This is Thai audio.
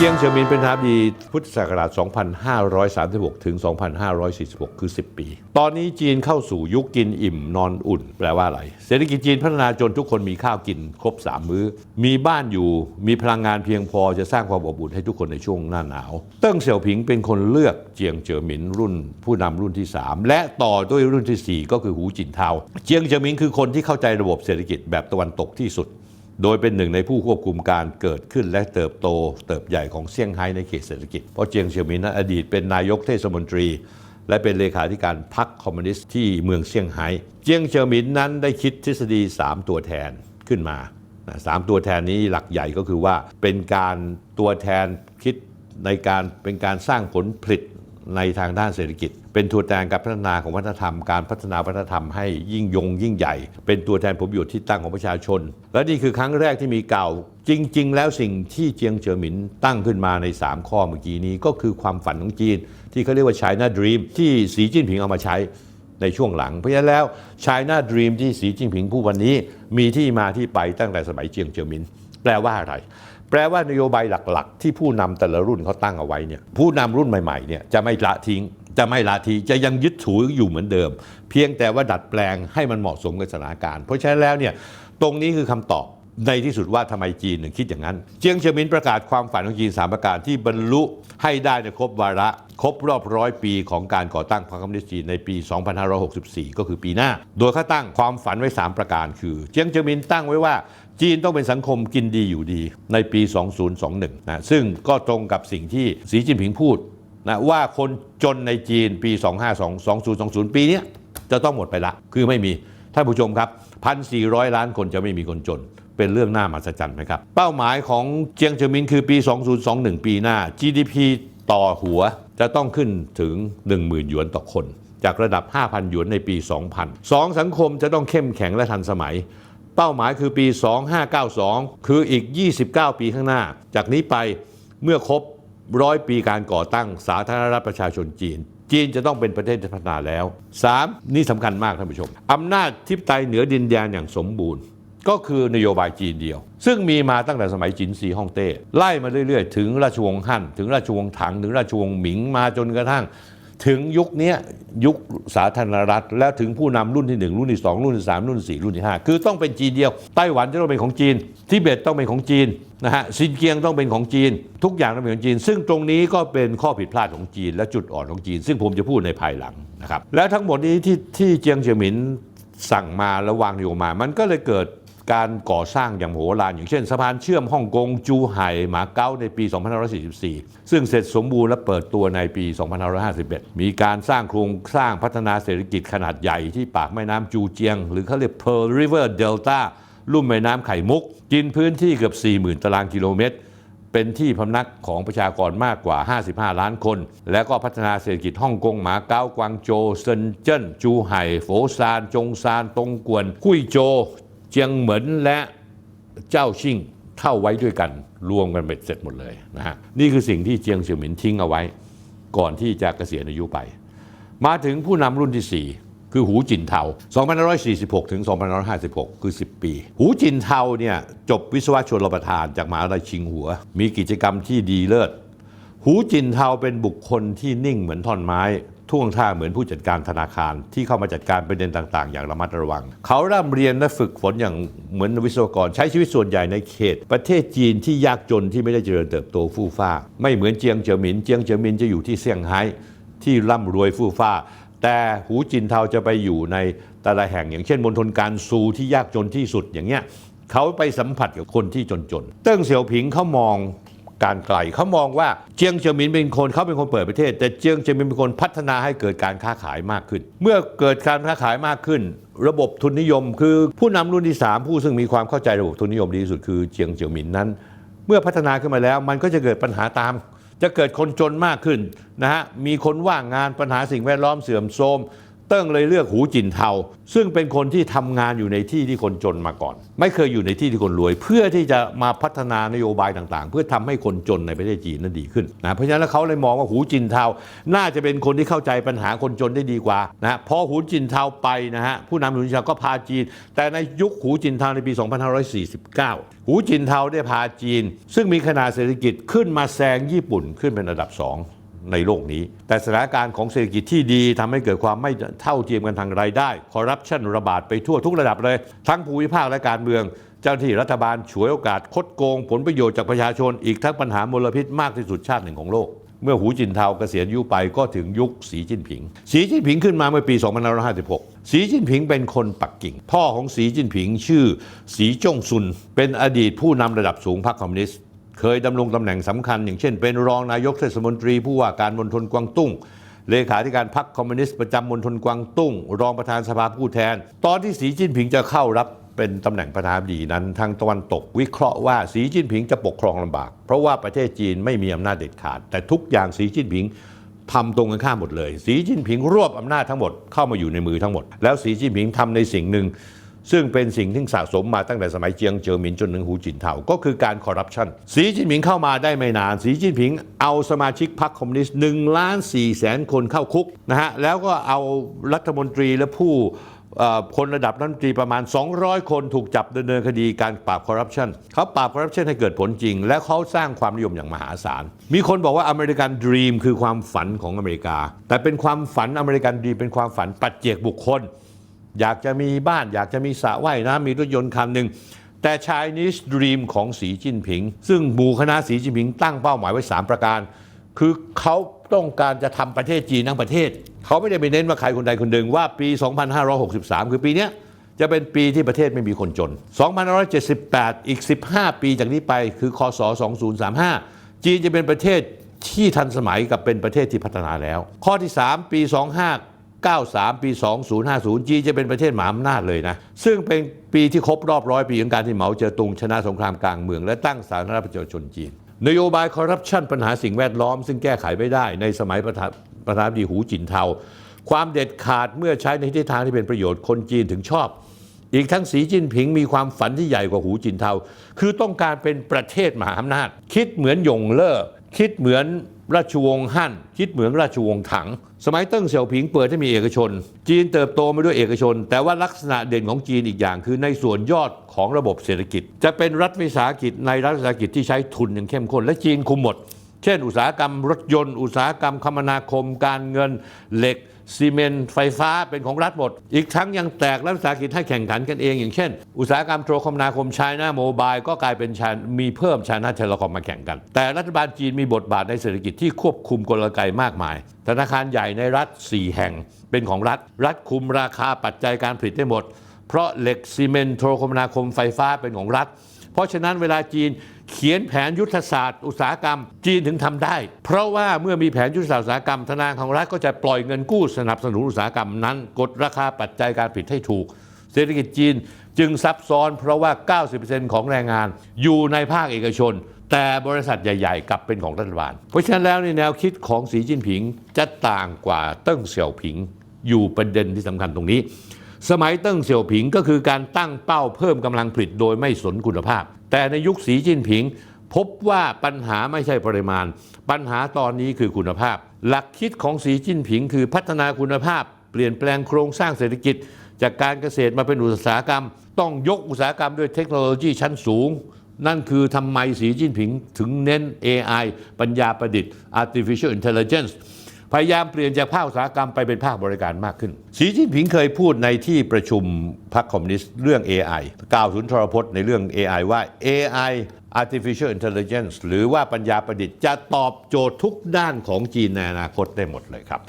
เจียงเฉิมินเป็นประธานาธิบดีพุทธศักราช 2536 ถึง 2546 คือ 10 ปี ตอนนี้จีนเข้าสู่ยุคกินอิ่มนอนอุ่น แปลว่าอะไร เศรษฐกิจจีนพัฒนาจนทุกคนมีข้าวกินครบ 3 มื้อ มีบ้านอยู่ มีพลังงานเพียงพอจะสร้างความอบอุ่นให้ทุกคนในช่วงหน้าหนาว เติ้งเสี่ยวผิงเป็นคนเลือกเจียงเจ๋อหมินรุ่นผู้นำรุ่นที่ 3 และต่อด้วยรุ่นทีสี่4 ก็คือหูจินเทา เจียงเจ๋อหมินคือคนที่เข้าใจระบบเศรษฐกิจแบบตะวันตกที่สุด โดยเป็นหนึ่งในผู้ควบคุมการเกิดขึ้นและเติบโตเติบใหญ่ของเซี่ยงไฮ้ในเขตเศรษฐกิจ เพราะเจียงเฉียวหมินนั้นอดีตเป็นนายกเทศมนตรี และเป็นเลขาธิการพรรคคอมมิวนิสต์ที่เมืองเซี่ยงไฮ้ เจียงเฉียวหมินนั้นได้คิดทฤษฎี 3 ตัวแทนขึ้นมาสามตัวแทนนี้หลักใหญ่ก็คือว่าเป็นการตัวแทนคิดในการเป็นการสร้างผลผลิต ในทางด้านเศรษฐกิจ เป็นตัวแทนการพัฒนาของวัฒนธรรม การพัฒนาวัฒนธรรมให้ยิ่งยงยิ่งใหญ่ เป็นตัวแทนผลประโยชน์ที่ตั้งของประชาชน และนี่คือครั้งแรกที่มีเก่า จริง ๆ แล้วสิ่งที่เจียงเจ๋อหมินตั้งขึ้นมาใน 3 ข้อเมื่อกี้นี้ ก็คือความฝันของจีน ที่เขาเรียกว่า China Dream ที่สีจิ้นผิงเอามาใช้ในช่วงหลัง เพราะฉะนั้นแล้ว China Dream ที่สีจิ้นผิงผู้วันนี้ มีที่มาที่ไปตั้งแต่สมัยเจียงเจ๋อหมิน แปลว่าอะไร แปลว่านโยบายหลักๆ ที่ผู้นำแต่ละรุ่นเขาตั้งเอาไว้เนี่ยผู้นำรุ่นใหม่ๆเนี่ยจะไม่ละทิ้ง จะไม่ละทีจะยังยึดถืออยู่เหมือนเดิม เพียงแต่ว่าดัดแปลงให้มันเหมาะสมกับสถานการณ์ เพราะฉะนั้นแล้วเนี่ยตรงนี้คือคำตอบในที่สุดว่าทำไมจีนถึงคิดอย่างนั้น เจียงเฉิมินประกาศความฝันของจีนสามประการที่บรรลุให้ได้ในครบวาระ ครบรอบร้อยปีของการก่อตั้งพรรคคอมมิวนิสต์จีนในปี 2564 ก็คือปีหน้า โดยเขาตั้งความฝันไว้ 3 ประการคือ เจียงเฉิมินตั้งไว้ว่า จีนต้องเป็นสังคมกินดีอยู่ดีในปี 2021 นะซึ่งก็ตรงกับสิ่งที่สีจิ้นผิงพูดนะว่าคนจนในจีนปี 252 2020 ปีนี้จะต้องหมดไปละ คือไม่มีท่านผู้ชมครับ 1,400 ล้านคนจะไม่มีคนจน เป็นเรื่องน่ามหัศจรรย์ไหมครับ เป้าหมายของเจียงเฉิมินคือปี 2021 ปีหน้า GDP ต่อหัวจะต้องขึ้นถึง 10,000 หยวนต่อคน จากระดับ 5,000 หยวนในปี 2000สองสังคมจะต้องเข้มแข็งและทันสมัย เป้าหมายคือปี 2592 คืออีก 29 ปีข้างหน้า จากนี้ไปเมื่อครบร้อยปีการก่อตั้งสาธารณรัฐประชาชนจีน จีนจะต้องเป็นประเทศที่พัฒนาแล้ว 3. นี่สำคัญมากท่านผู้ชมอำนาจทิพไตยเหนือดินแดนอย่างสมบูรณ์ ก็คือนโยบายจีนเดียว ซึ่งมีมาตั้งแต่สมัยจินซีฮ่องเต้ไล่มาเรื่อยๆ ถึงราชวงศ์ฮั่นถึงราชวงศ์ถัง ถึงราชวงศ์หมิงมาจนกระทั่ง ถึงยุคนี้ยุคสาธารณรัฐ แล้วถึงผู้นำรุ่นที่ 1 รุ่นที่ 2 รุ่นที่ 3 รุ่นที่ 4 รุ่นที่ 5 คือต้องเป็นจีนเดียว ไต้หวันจะต้องเป็นของจีนทิเบตต้องเป็นของจีนนะฮะซินเกียงต้องเป็นของจีน ทุกอย่างต้องเป็นของจีน ซึ่งตรงนี้ก็เป็นข้อผิดพลาดของจีน และจุดอ่อนของจีน ซึ่งผมจะพูดในภายหลังนะครับแล้วทั้งหมดนี้ที่ที่เจียงเฉียหมินสั่งมาแล้ววางโยมา มันก็เลยเกิด การก่อสร้างอย่างโหฬารอย่างเช่นสะพานเชื่อมฮ่องกงจูไห่หมาเก๊าในปี 2544 ซึ่งเสร็จสมบูรณ์และเปิดตัวในปี 2551 มีการสร้างโครงสร้างพัฒนาเศรษฐกิจขนาดใหญ่ที่ปากแม่น้ำจูเจียง หรือเขาเรียก Pearl River Delta ลุ่มแม่น้ำไข่มุก กินพื้นที่เกือบ 40,000 ตารางกิโลเมตร เป็นที่พำนักของประชากรมากกว่า 55 ล้านคน และก็พัฒนาเศรษฐกิจฮ่องกงหมาเก๊ากวางโจวเซินเจิ้นจูไห่โฟซาน จงซานตงกวนคุยโจ เจียงเหมินและเจ้าชิ่งเข้าไว้ด้วยกัน รวมกันเบ็ดเสร็จหมดเลยนะฮะนี่คือสิ่งที่เจียงเฉียวหมินทิ้งเอาไว้ ก่อนที่จะเกษียณอายุไป มาถึงผู้นำรุ่นที่ 4คือหูจินเทา2546 ถึง 2556 คือ 10 ปี หูจินเทาเนี่ยจบวิศวะชนรประทานจากมหาวิทยาลัยชิงหัว มีกิจกรรมที่ดีเลิศ หูจินเทาเป็นบุคคลที่นิ่งเหมือนท่อนไม้ ท่วงท่าเหมือนผู้จัดการธนาคารที่เข้ามาจัดการประเด็นต่าง ๆ อย่างระมัดระวัง เขาร่ำเรียนและฝึกฝนอย่างเหมือนวิศวกร ใช้ชีวิตส่วนใหญ่ในเขต ประเทศจีนที่ยากจนที่ไม่ได้เจริญเติบโตฟู่ฟ้า ไม่เหมือนเจียงเจ๋อหมินเจียงเจ๋อหมินจะอยู่ที่เซี่ยงไฮ้ที่ร่ำรวยฟู่ฟ้า แต่หูจินเทาจะไปอยู่ในแต่ละแห่งอย่างเช่นมณฑลการซูที่ยากจนที่สุดอย่างเงี้ยเขาไปสัมผัสกับคนที่จนๆเติ้งเสี่ยวผิงเขามอง การไกลเขามองว่าเจียงเฉียหมินเป็นคนเขาเป็นคนเปิดประเทศ แต่เจียงเฉียหมินเป็นคนพัฒนาให้เกิดการค้าขายมากขึ้น เมื่อเกิดการค้าขายมากขึ้น ระบบทุนนิยม คือผู้นำรุ่นที่ 3 ผู้ซึ่งมีความเข้าใจระบบทุนนิยมดีที่สุดคือเจียงเฉียหมินนั้น เมื่อพัฒนาขึ้นมาแล้วมันก็จะเกิดปัญหาตามจะเกิดคนจนมากขึ้นนะฮะมีคนว่างงานปัญหาสิ่งแวดล้อมเสื่อมโทรม เติ้งเลยเลือกหูจินเทา ซึ่งเป็นคนที่ทำงานอยู่ในที่ที่คนจนมาก่อน ไม่เคยอยู่ในที่ที่คนรวย เพื่อที่จะมาพัฒนานโยบายต่างๆ เพื่อทำให้คนจนในประเทศจีนนั้นดีขึ้นนะเพราะฉะนั้นเขาเลยมองว่าหูจินเทา น่าจะเป็นคนที่เข้าใจปัญหาคนจนได้ดีกว่านะพอหูจินเทาไปนะฮะผู้นำหูจินเทาก็พาจีน แต่ในยุคหูจินเทาในปี 2549 หูจินเทาได้พาจีน ซึ่งมีขนาดเศรษฐกิจขึ้นมาแซงญี่ปุ่นขึ้นเป็นอันดับสอง ในโลกนี้ แต่สถานการณ์ของเศรษฐกิจที่ดีทำให้เกิดความไม่เท่าเทียมกันทางรายได้ คอร์รัปชันระบาดไปทั่วทุกระดับเลย ทั้งภูมิภาคและการเมือง เจ้าหน้าที่รัฐบาลฉวยโอกาสคดโกง ผลประโยชน์จากประชาชน อีกทั้งปัญหามลพิษมากที่สุดชาติหนึ่งของโลก เมื่อหูจินเทาเกษียณอายุไปก็ถึงยุคสีจิ้นผิง สีจิ้นผิงขึ้นมาเมื่อปี 2556 สีจิ้นผิงเป็นคนปักกิ่ง พ่อของสีจิ้นผิงชื่อ สีจงซุน เป็นอดีตผู้นำระดับสูงพรรคคอมมิวนิสต์ เคยดำรงตำแหน่งสำคัญ อย่างเช่น เป็นรองนายกเทศมนตรี ผู้ว่าการมณฑลกวางตุ้ง เลขาธิการพรรคคอมมิวนิสต์ประจำมณฑลกวางตุ้ง รองประธานสภาผู้แทน ตอนที่สีจิ้นผิงจะเข้ารับเป็นตำแหน่งประธานาธิบดีนั้น ทางตะวันตกวิเคราะห์ว่าสีจิ้นผิงจะปกครองลำบาก เพราะว่าประเทศจีนไม่มีอำนาจเด็ดขาด แต่ทุกอย่างสีจิ้นผิงทำตรงกันข้ามหมดเลย สีจิ้นผิงรวบอำนาจทั้งหมดเข้ามาอยู่ในมือทั้งหมด แล้วสีจิ้นผิงทำในสิ่งหนึ่ง ซึ่งเป็นสิ่งที่สะสมมาตั้งแต่สมัยเจียงเจิอหมินจนถึงหูจินเทาก็คือการคอร์รัปชันสีจิ้นผิงเข้ามาได้ไม่นาน สีจิ้นผิงเอาสมาชิกพรรคคอมมิวนิสต์หนึ่งล้านสี่แสนคนเข้าคุกนะฮะแล้วก็เอารัฐมนตรีและผู้คนระดับรัฐมนตรีประมาณ 200 คนถูกจับดำเนินคดีการปราบคอร์รัปชันเขาปราบคอร์รัปชันให้เกิดผลจริง และเขาสร้างความนิยมอย่างมหาศาล มีคนบอกว่าอเมริกันดรีมคือความฝันของอเมริกา แต่เป็นความฝันอเมริกันดรีมเป็นความฝันปัจเจกบุคคล อยากจะมีบ้าน อยากจะมีสระว่ายน้ำมีรถยนต์คันหนึ่งแต่ Chinese Dream ของสีจิ้นผิง ซึ่งหมู่คณะสีจิ้นผิงตั้งเป้าหมายไว้ 3 ประการ คือเขาต้องการจะทำประเทศจีนทั้งประเทศ เขาไม่ได้ไปเน้นว่าใครคนใดคนหนึ่งว่าปี 2563 คือปีนี้จะเป็นปีที่ประเทศไม่มีคนจน 2578 อีก 15 ปีจากนี้ไปคือคศ 2035 จีนจะเป็นประเทศที่ทันสมัยกับเป็นประเทศที่พัฒนาแล้ว ข้อที่ 3 ปี 25 93 ปี 2050 จีนจะเป็นประเทศมหาอำนาจเลยนะ ซึ่งเป็นปีที่ครบรอบร้อยปีของการที่เหมาเจ๋อตุงชนะสงครามกลางเมือง และตั้งสาธารณรัฐประชาชนจีน นโยบายคอร์รัปชันปัญหาสิ่งแวดล้อม ซึ่งแก้ไขไม่ได้ในสมัยประธานประธานาธิบดีหูจินเทา ความเด็ดขาดเมื่อใช้ในทิศทางที่เป็นประโยชน์คนจีนถึงชอบ อีกทั้งสีจิ้นผิงมีความฝันที่ใหญ่กว่าหูจินเทา คือต้องการเป็นประเทศมหาอำนาจ คิดเหมือนหยงเล่อคิดเหมือน ราชวงศ์ฮั่นคิดเหมือนราชวงศ์ถัง สมัยเติ้งเสี่ยวผิงเปิดให้มีเอกชน จีนเติบโตมาด้วยเอกชน แต่ว่าลักษณะเด่นของจีนอีกอย่าง คือในส่วนยอดของระบบเศรษฐกิจ จะเป็นรัฐวิสาหกิจในรัฐวิสาหกิจที่ใช้ทุนอย่างเข้มข้น และจีนคุมหมด เช่น อุตสาหกรรมรถยนต์ อุตสาหกรรมคมนาคม การเงินเหล็ก ซีเมนต์ไฟฟ้าเป็นของรัฐหมด อีกทั้งยังแตกรัฐวิสาหกิจให้แข่งขันกันเอง อย่างเช่น อุตสาหกรรมโทรคมนาคมไชน่าโมบายก็กลายเป็นชามีเพิ่มชานาเทเลคอมมาแข่งกัน แต่รัฐบาลจีนมีบทบาทในเศรษฐกิจที่ควบคุมกลไกมากมาย ธนาคารใหญ่ในรัฐ 4 แห่ง เป็นของรัฐ รัฐคุมราคาปัจจัยการผลิตได้หมด เพราะเหล็กซีเมนต์โทรคมนาคมไฟฟ้าเป็นของรัฐ เพราะฉะนั้นเวลาจีน เขียนแผนยุทธศาสตร์ อุตสาหกรรม จีนถึงทำได้ เพราะว่าเมื่อมีแผนยุทธศาสตร์อุตสาหกรรมธนาคารของรัฐก็จะปล่อยเงินกู้สนับสนุนอุตสาหกรรมนั้น กดราคาปัจจัยการผลิตให้ถูก เศรษฐกิจจีนจึงซับซ้อนเพราะว่า 90%ของแรงงานอยู่ในภาคเอกชน แต่บริษัทใหญ่ ๆ กลับเป็นของรัฐบาล เพราะฉะนั้นแล้วในแนวคิดของสีจิ้นผิงจะต่างกว่าเติ้งเสี่ยวผิง อยู่ประเด็นที่สำคัญตรงนี้ สมัยเติ้งเสี่ยวผิงก็คือการตั้งเป้าเพิ่มกำลังผลิตโดยไม่สนคุณภาพ แต่ในยุคสีจิ้นผิง พบว่าปัญหาไม่ใช่ปริมาณ ปัญหาตอนนี้คือคุณภาพ หลักคิดของสีจิ้นผิง คือพัฒนาคุณภาพ เปลี่ยนแปลงโครงสร้างเศรษฐกิจ จากการเกษตรมาเป็นอุตสาหกรรม ต้องยกอุตสาหกรรมด้วยเทคโนโลยีชั้นสูงนั่นคือทำไมสีจิ้นผิงถึงเน้น AI ปัญญาประดิษฐ์ artificial intelligence พยายามเปลี่ยนจากภาคอุตสาหกรรมไปเป็นภาคบริการมากขึ้น สีจิ้นผิงเคยพูดในที่ประชุมพรรคคอมมิวนิสต์เรื่อง AI กล่าวสุนทรพจน์ในเรื่อง AI ว่า AI artificial intelligence หรือว่าปัญญาประดิษฐ์จะตอบโจทย์ทุกด้านของจีนในอนาคตได้หมดเลยครับ